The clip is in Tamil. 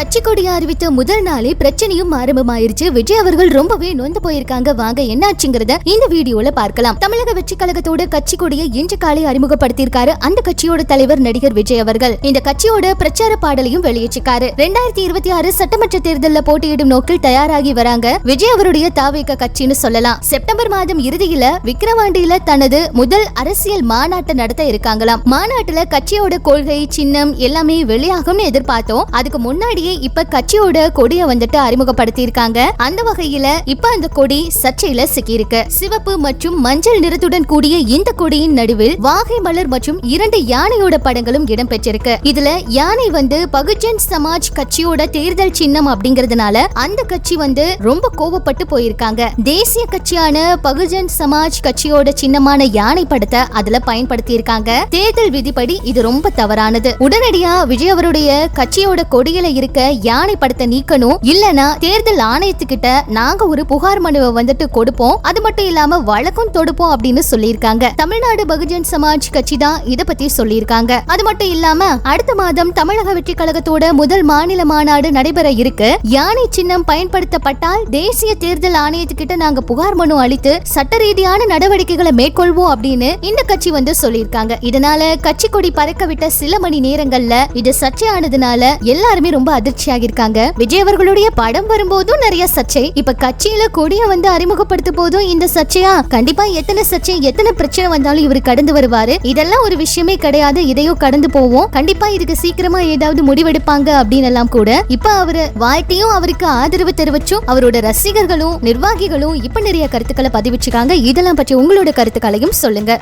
கட்சி கொடியை அறிவித்த முதல் நாளே பிரச்சனையும் ஆரம்பமாயிருச்சு. விஜய் அவர்கள் ரொம்பவே நொந்து போயிருக்காங்க. வாங்க என்னாச்சுங்கிறத இந்த வீடியோல பார்க்கலாம். தமிழக வெற்றி கழகத்தோட கட்சி கொடியை இன்று காலை அறிமுகப்படுத்தியிருக்காரு அந்த கட்சியோட தலைவர் நடிகர் விஜய் அவர்கள். இந்த கட்சியோட பிரச்சார பாடலையும் வெளியிட்டிருக்காரு. ரெண்டாயிரத்தி இருபத்தி ஆறு சட்டமன்ற தேர்தலில் போட்டியிடும் நோக்கில் தயாராகி வராங்க விஜய் அவருடைய தாவேக கட்சின்னு சொல்லலாம். செப்டம்பர் மாதம் இறுதியில விக்கிரவாண்டியில தனது முதல் அரசியல் மாநாட்டை நடத்த இருக்காங்களாம். மாநாட்டுல கட்சியோட கொள்கை சின்னம் எல்லாமே வெளியாகும்னு எதிர்பார்த்தோம். அதுக்கு முன்னாடியே இப்ப கட்சியோட கொடியை வந்துட்டு அறிமுகப்படுத்தி இருக்காங்க அந்த வகையில இப்ப அந்த கொடி சர்ச்சையில சிக்கியிருக்கு. சிவப்பு மற்றும் மஞ்சள் நிறத்துடன் கூடிய இந்த கொடியின் நடுவில் வாகை மலர் மற்றும் இரண்டு யானையோட படங்களும் இடம்பெற்றிருக்கு. இதுல யானை வந்து பகுஜன் சமாஜ் கட்சியோட தேர்தல் சின்னம் அப்படிங்கறதுனால அந்த கட்சி வந்து ரொம்ப கோபப்பட்டு போயிருக்காங்க. தேசிய கட்சியான பகுஜன் சமாஜ் கட்சியோட சின்னமான யானை படத்தை அதுல பயன்படுத்தி இருக்காங்க தேர்தல் விதிப்படி இது ரொம்ப தவறானது. உடனடியா விஜய் அவருடைய கட்சியோட கொடியில இருக்க யானை படத்தை நீக்கணும் இல்லனா தேர்தல் ஆணையத்துக்கிட்ட நாங்க ஒரு புகார் மனுவை வந்துட்டு கொடுப்போம். அது மட்டும் இல்லாம வழக்கும் தொடுப்போம் அப்படின்னு சொல்லியிருக்காங்க. தமிழ்நாடு பகுஜன் சமாஜ் கட்சி தான் இத பத்தி சொல்லியிருக்காங்க. அது மட்டும் இல்லாம அடுத்த மாதம் தமிழக வெற்றி கழகத்தோட முதல் மாநில மாநாடு நடைபெற இருக்கு. யானை சின்னம் பயன்படுத்தப்பட்டால் தேசிய தேர்தல் ஆணையத்துக்கிட்ட நாங்க புகார் மனு அளித்து சட்ட ரீதியான நடவடிக்கைகளை மேற்கொள்வோம் அப்படின்னு இந்த கட்சி வந்து சொல்லியிருக்காங்க. இதனால கட்சி கொடி பறக்க விட்ட சில மணி நேரங்கள்ல இது சர்ச்சையானதுனால எல்லாருமே ரொம்ப அதிர்ச்சியாக இருக்காங்க விஜய் அவர்களுடைய படம் வரும்போதும் நிறைய சர்ச்சை. இப்ப கட்சியில கொடிய வந்து அறிமுகப்படுத்த போதும் இந்த சர்ச்சையா? கண்டிப்பா எத்தனை சர்ச்சை எத்தனை பிரச்சனை வந்தாலும் இவர் கடந்து வருவாரு. இதெல்லாம் ஒரு விஷயமே கிடையாது இதையும் கடந்து போவோம். கண்டிப்பா இதுக்கு சீக்கிரமா ஏதாவது முடிவெடுப்பாங்க அப்படின்னு எல்லாம் கூட. இப்ப அவரு வாழ்க்கையும் அவருக்கு ஆதரவு தெரிவிச்சும் அவரோட ரசிகர்களும் நிர்வாகிகளும் இப்ப நிறைய கருத்துக்களை பதிவிச்சிருக்காங்க. இதெல்லாம் பற்றி உங்களோட கருத்துக்களையும் சொல்லுங்க.